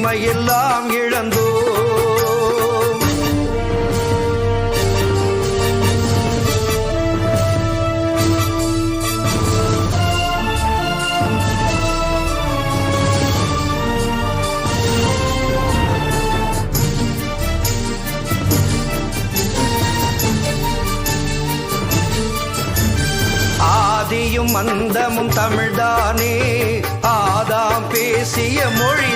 உரிமையெல்லாம் இழந்தோம். ஆதியும் அந்தமும் தமிழ்தானே. ஆதாம் பேசிய மொழி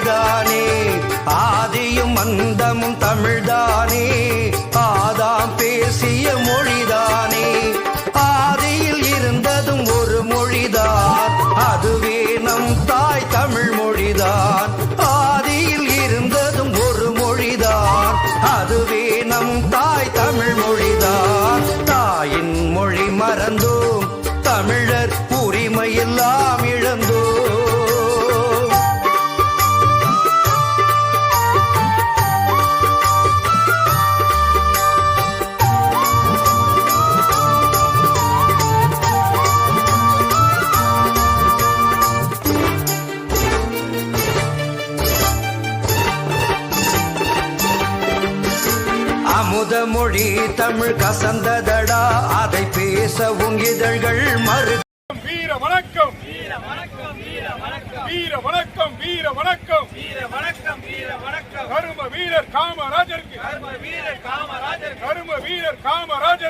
மொழி தமிழ் கசந்ததடா. அதை பேசவும் இதழ்கள் மறு வீர வணக்கம். வீர வணக்கம் வீர வணக்கம். வீர வணக்கம் வீர வணக்கம் வீர வணக்கம் வீர வணக்கம் கரும வீரர் காமராஜருக்கு. கரும வீரர் காமராஜர் கரும வீரர் காமராஜர்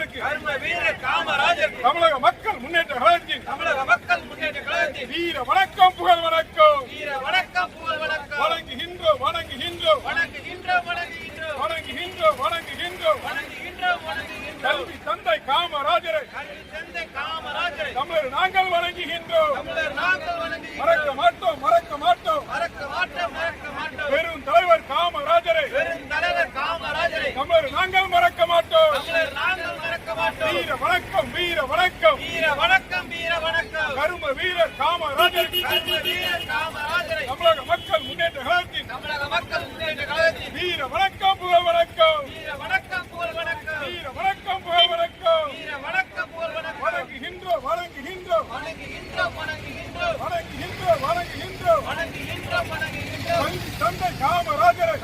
காமராஜரை.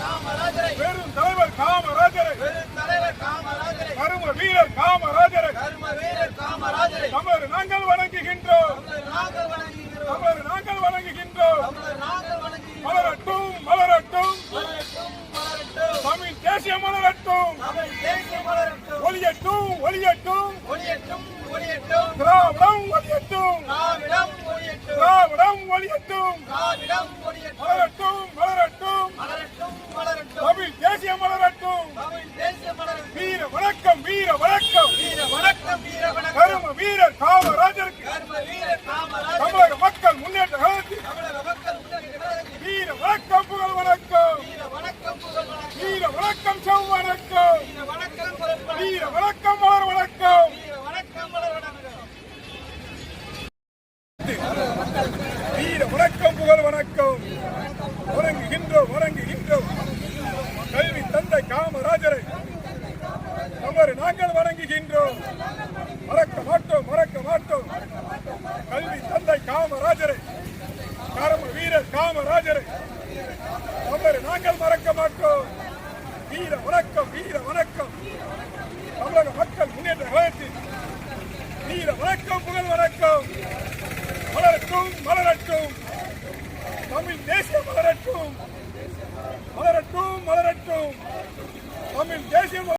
காமராஜரை. பெரும் தலைவர் காமராஜரை. பெரும் தலைவர் காமராஜரை. கரும வீரர் காமராஜரை. கர்ம வீரர் காமராஜரை. தமிழர் நாங்கள் வணங்குகின்றோம். தமிழர் நாங்கள் வணங்குகின்றோம். மலரட்டும் மலரட்டும். தமிழ் தேசிய மலரட்டும். ஒளியட்டும் ஒளியட்டும். ஒளியட்டும் ஒளியட்டும். திராவிடம் ஒளியட்டும். திராவிடம் ஒளியட்டும் திராவிடம் ஒளியட்டும் மலரட்டும் மலரட்டும் மலரட்டும் மலரட்டும் தமிழ் தேசிய மலரட்டும் தமிழ் தேசிய மலரட்டும் வீர வணக்கம் வீர வணக்கம். வீர வணக்கம் வீர வணக்கம். கரும வீரர் காமராஜருக்கு. கர்ம வீரர் காமராஜர் காமராஜரை. அவரை நாங்கள் மறக்க மாட்டோம். வீர வணக்கம் வீர வணக்கம். தமிழக மக்கள் முன்னேற்ற கழகத்தில் வீர வணக்கம் புகழ் வணக்கம். மலரட்டும் மலரட்டும். தமிழ் தேசிய மலரட்டும். மலரட்டும் மலரட்டும். தமிழ் தேசிய